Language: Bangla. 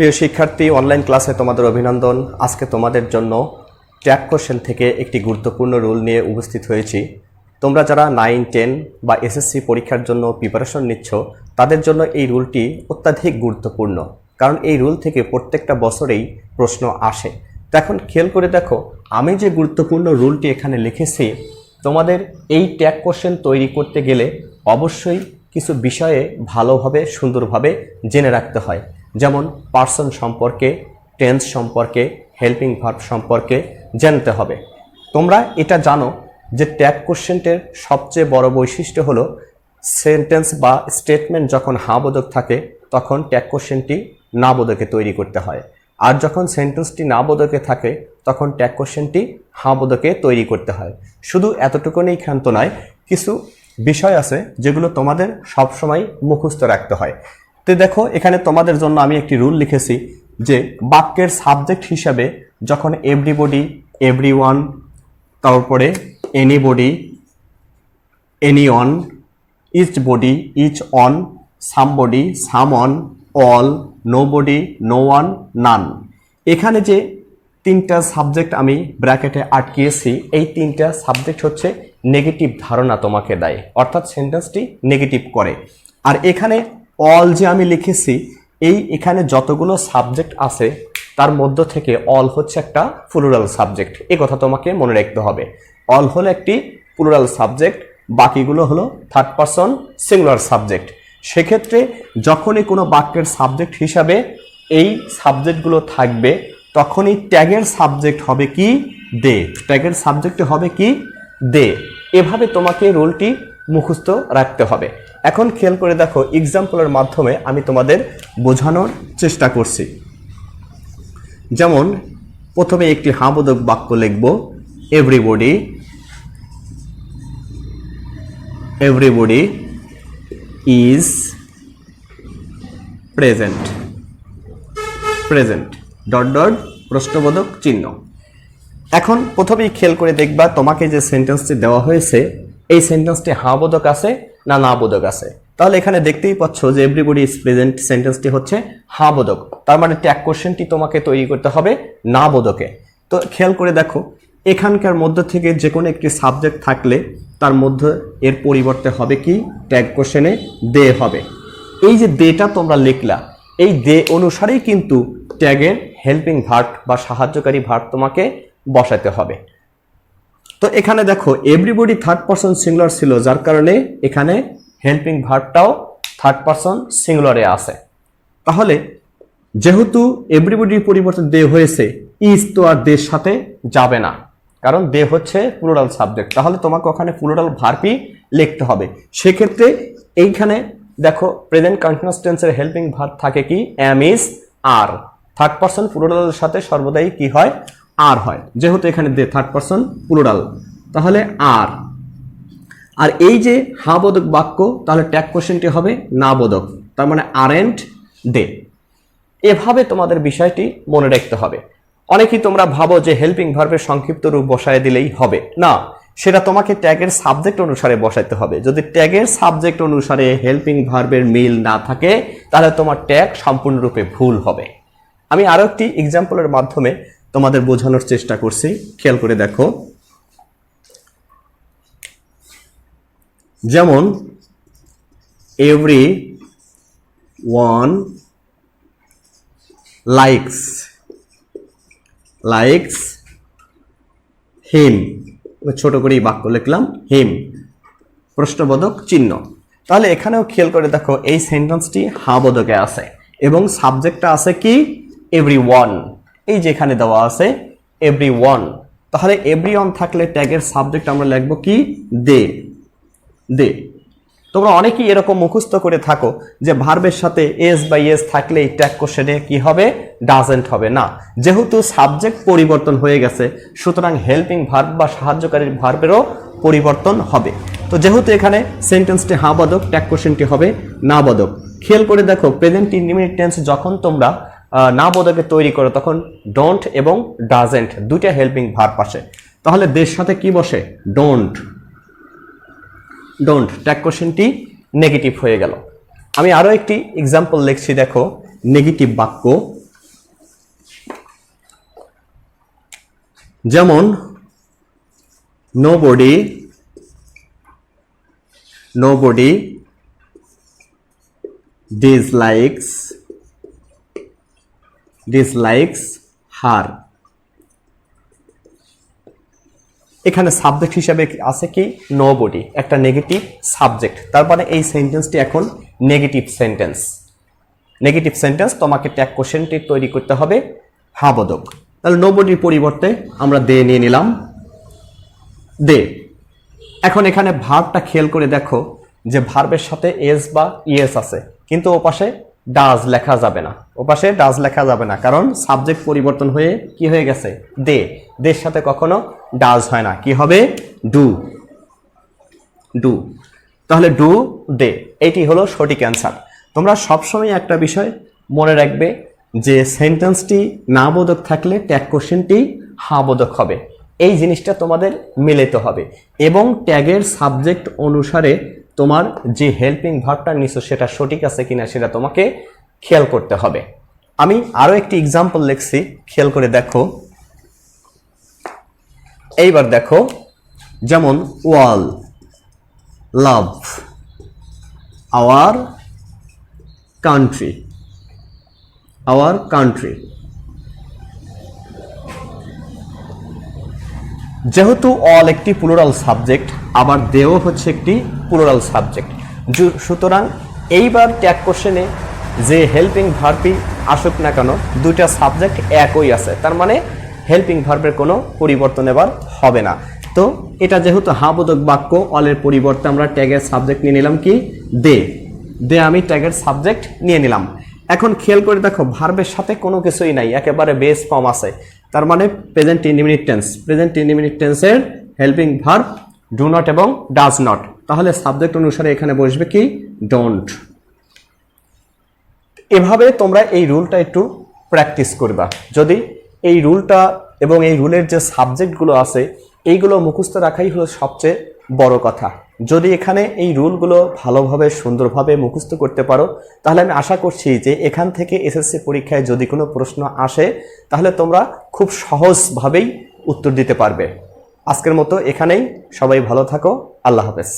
প্রিয় শিক্ষার্থী অনলাইন ক্লাসে তোমাদের অভিনন্দন। আজকে তোমাদের জন্য ট্যাগ কোশ্চেন থেকে একটি গুরুত্বপূর্ণ রুল নিয়ে উপস্থিত হয়েছি। তোমরা যারা নাইন টেন বা এসএসসি পরীক্ষার জন্য প্রিপারেশন নিচ্ছ, তাদের জন্য এই রুলটি অত্যাধিক গুরুত্বপূর্ণ। কারণ এই রুল থেকে প্রত্যেকটা বছরেই প্রশ্ন আসে। তো এখন খেয়াল করে দেখো, আমি যে গুরুত্বপূর্ণ রুলটি এখানে লিখেছি, তোমাদের এই ট্যাগ কোশ্চেন তৈরি করতে গেলে অবশ্যই কিছু বিষয়ে ভালোভাবে, সুন্দরভাবে জেনে রাখতে হয়। যেমন পার্সন সম্পর্কে টেন্স সম্পর্কে হেল্পিং ভার্ব সম্পর্কে জানতে হবে। তোমরা এটা জানো যে ট্যাগ কোশ্চেনটের সবচেয়ে বড় বৈশিষ্ট্য হলো সেন্টেন্স বা স্টেটমেন্ট যখন হাবোধক থাকে, তখন ট্যাগ কোশ্চেনটি না বোধকে তৈরি করতে হয়। আর যখন সেন্টেন্সটি না বোধকে থাকে, তখন ট্যাগ কোশ্চেনটি হাঁ বোধকে তৈরি করতে হয়। শুধু এতটুকুনি ক্ষান্ত নয়, কিছু বিষয় আছে যেগুলো তোমাদের সবসময় মুখস্থ রাখতে হয়। তো দেখো, এখানে তোমাদের জন্য আমি একটি রুল লিখেছি যে বাক্যের সাবজেক্ট হিসাবে যখন এভরিবডি এভরি ওয়ান তারপরে anybody anyone each body each one somebody someone all nobody no one none এখানে যে তিনটা সাবজেক্ট আমি ব্র্যাকেটে আটকিয়েছি, এই তিনটা সাবজেক্ট হচ্ছে নেগেটিভ ধারণা তোমাকে দেয়, অর্থাৎ সেন্টেন্সটি নেগেটিভ করে। আর এখানে অল যে আমি লিখেছি, এই এখানে যতগুলো সাবজেক্ট আছে, তার মধ্য থেকে অল হচ্ছে একটা প্লুরাল সাবজেক্ট এ কথা তোমাকে মনে রাখতে হবে। অল হলো একটি প্লুরাল সাবজেক্ট বাকিগুলো হলো থার্ড পারসন সিঙ্গুলার সাবজেক্ট সেক্ষেত্রে যখনই কোনো বাক্যের সাবজেক্ট হিসাবে এই সাবজেক্টগুলো থাকবে, তখনই ট্যাগের সাবজেক্ট হবে কি? দে ট্যাগের সাবজেক্ট হবে কি? দে এভাবে তোমাকে রোলটি মুখস্থ রাখতে হবে। এখন খেয়াল করে দেখো এক্সাম্পলের মাধ্যমে আমি তোমাদের বোঝানোর চেষ্টা করছি। যেমন, প্রথমে একটি হাবোধক বাক্য লিখব everybody everybody is present present dot dot প্রশ্নবোধক চিহ্ন। এখন প্রথমেই খেয়াল করে দেখবা, তোমাকে যে সেন্টেন্সটি দেওয়া হয়েছে এই সেন্টেন্সটি হা বোধক আছে না না বোধক আছে? তাহলে এখানে দেখতেই পাচ্ছ যে এভরিবডি ইজ প্রেজেন্ট সেন্টেন্সটি হচ্ছে হা বোধক তার মানে ট্যাগ কোশ্চেনটি তোমাকে তৈরি করতে হবে না বোধকে তো খেয়াল করে দেখো, এখানকার মধ্য থেকে যে কোনো একটি সাবজেক্ট থাকলে তার মধ্যে এর পরিবর্তে হবে কি? ট্যাগ কোশ্চেনে দে হবে। এই যে দেটা তোমরা লিখলা, এই দে অনুসারেই কিন্তু ট্যাগের হেল্পিং ভার্ট বা সাহায্যকারী ভার্ট তোমাকে বসাতে হবে। তো এখানে দেখো এভরিবডি থার্ড পারসন সিঙ্গুলার ছিল, যার কারণে এখানে হেল্পিং ভার্বটাও থার্ড পারসন সিঙ্গুলারে আছে। তাহলে, যেহেতু এভরিবডির পরিবর্তে দে হয়েছে ইজ তো আর দের সাথে যাবে না, কারণ দে হচ্ছে প্লুরাল সাবজেক্ট তাহলে তোমাকে ওখানে প্লুরাল ভার্বই লিখতে হবে। সেক্ষেত্রে এইখানে দেখো প্রেজেন্ট কন্টিনিউয়াস হেল্পিং ভার্ব থাকে কি? অ্যাম ইজ আর থার্ড পারসন প্লুরালের সাথে সর্বদাই কি হয়? আর হয়। যেহেতু এখানে দে থার্ড পারসন প্লুরাল তাহলে আর। আর এই যে হা বোধক বাক্য, তাহলে ট্যাগ কোশ্চেনটি হবে না বোধক, তার মানে আরেন্ট দে এভাবে তোমাদের বিষয়টি মনে রাখতে হবে। অনেকেই তোমরা ভাবো যে হেল্পিং ভার্বের সংক্ষিপ্ত রূপ বসায় দিলেই হবে। না, সেটা তোমাকে ট্যাগের সাবজেক্ট অনুসারে বসাইতে হবে। যদি ট্যাগের সাবজেক্ট অনুসারে হেল্পিং ভার্বের মিল না থাকে, তাহলে তোমার ট্যাগ সম্পূর্ণরূপে ভুল হবে। আমি আরও একটি এক্সাম্পলের মাধ্যমে তোমাদের বোঝানোর চেষ্টা করছি। খেয়াল করে দেখো। যেমন every one likes likes him ছোট করেই বাক্য লিখলাম হিম প্রশ্নবোধক চিহ্ন। তাহলে এখানেও খেয়াল করে দেখো, এই সেন্টেন্সটি হা বোধকে আছে। এবং সাবজেক্টটা আছে কি? এভরি ওয়ান এই যেখানে দেওয়া আছে এভরি ওয়ান তাহলে এভরি ওয়ান থাকলে ট্যাগের সাবজেক্ট আমরা লিখব কি? দে। দে। তোমরা অনেকেই এরকম মুখস্থ করে থাকো যে ভার্বের সাথে এস বা এস থাকলে এই ট্যাগ কোশ্চেনে কি হবে? ডাজেন্ট হবে। না, যেহেতু সাবজেক্ট পরিবর্তন হয়ে গেছে, সুতরাং হেল্পিং ভার্ব বা সাহায্যকারী ভার্বেরও পরিবর্তন হবে। তো যেহেতু এখানে সেন্টেন্সটি হা বদক ট্যাগ কোশ্চেনটি হবে না বদক খেয়াল করে দেখো প্রেজেন্ট ইন্ডিমিনেট টেন্স যখন তোমরা না বোধকে তৈরি করে, তখন ডোন্ট এবং ডাজেন্ট দুইটা হেল্পিং ভার পাশে তাহলে দেশ সাথে কি বসে? ডোন্ট ডোন্ট ট্যাগ কোশ্চেনটি নেগেটিভ হয়ে গেল। আমি আরও একটি এক্সাম্পল লিখছি, দেখো নেগেটিভ বাক্য। যেমন nobody nobody dislikes dislikes her এখানে সাবজেক্ট হিসাবে আছে কি? নো বডি একটা নেগেটিভ সাবজেক্ট তার মানে এই সেন্টেন্সটি এখন নেগেটিভ সেন্টেন্স নেগেটিভ সেন্টেন্স তোমাকে ট্যাগ কোশ্চেনটি তৈরি করতে হবে হাবদক। তাহলে নো বডির পরিবর্তে আমরা দে নিয়ে নিলাম। দে। এখন এখানে ভার্বটা খেয়াল করে দেখো যে ভার্বের সাথে এস বা ইএস আছে। কিন্তু ওপাশে ডাজ লেখা যাবে না। ওপাশে ডাজ লেখা যাবে না, কারণ সাবজেক্ট পরিবর্তন হয়ে কি হয়ে গেছে? দে। দের সাথে কখনো ডাজ হয় না। কি হবে? ডু ডু তাহলে ডু দে। এইটি হলো সঠিক অ্যান্সার তোমরা সবসময় একটা বিষয় মনে রাখবে যে সেন্টেন্সটি না বোধক থাকলে ট্যাগ কোশ্চেনটি হা বোধক হবে। এই জিনিসটা তোমাদের মিলিত হবে। এবং ট্যাগের সাবজেক্ট অনুসারে তোমার যে হেল্পিং ভার্বটা নিছো সেটা সঠিক আছে কিনা সেটা তোমাকে খেয়াল করতে হবে। আমি আরও একটি এক্সাম্পল লিখছি, খেয়াল করে দেখো। এইবার দেখো, যেমন we all love our country our country যেহেতু অল একটি প্লুরাল সাবজেক্ট আবার দেও হচ্ছে একটি প্লুরাল সাবজেক্ট সুতরাং এইবার ট্যাগ কোশ্চেনে যে হেল্পিং ভার্বই আসুক না কেন, দুইটা সাবজেক্ট একই আছে। তার মানে হেল্পিং ভার্বের কোনো পরিবর্তন এবার হবে না। তো এটা যেহেতু হাবোধক বাক্য অলের পরিবর্তে আমরা ট্যাগের সাবজেক্ট নিয়ে নিলাম কি? দে। দে আমি ট্যাগের সাবজেক্ট নিয়ে নিলাম। এখন খেয়াল করে দেখো ভার্বের সাথে কোনো কিছুই নাই, একেবারে বেস ফর্ম আছে। তার মানে present indefinite tense present indefinite টেন্সের হেল্পিং ভার্ব ডু নট এবং ডাজ নট তাহলে সাবজেক্ট অনুসারে এখানে বসবে কি? ডোন্ট এভাবে তোমরা এই রুলটা একটু প্র্যাকটিস করবা। যদি এই রুলটা এবং এই রুলের যে সাবজেক্টগুলো আছে, এইগুলো মুখস্থ রাখাই হলো সবচেয়ে বড় কথা। যদি এখানে এই রুলগুলো ভালোভাবে, সুন্দরভাবে মুখস্থ করতে পারো, তাহলে আমি আশা করছি যে এখান থেকে এসএসসি পরীক্ষায় যদি কোনো প্রশ্ন আসে, তাহলে তোমরা খুব সহজভাবেই উত্তর দিতে পারবে। আজকের মতো এখানেই। সবাই ভালো থাকো। আল্লাহ হাফেজ।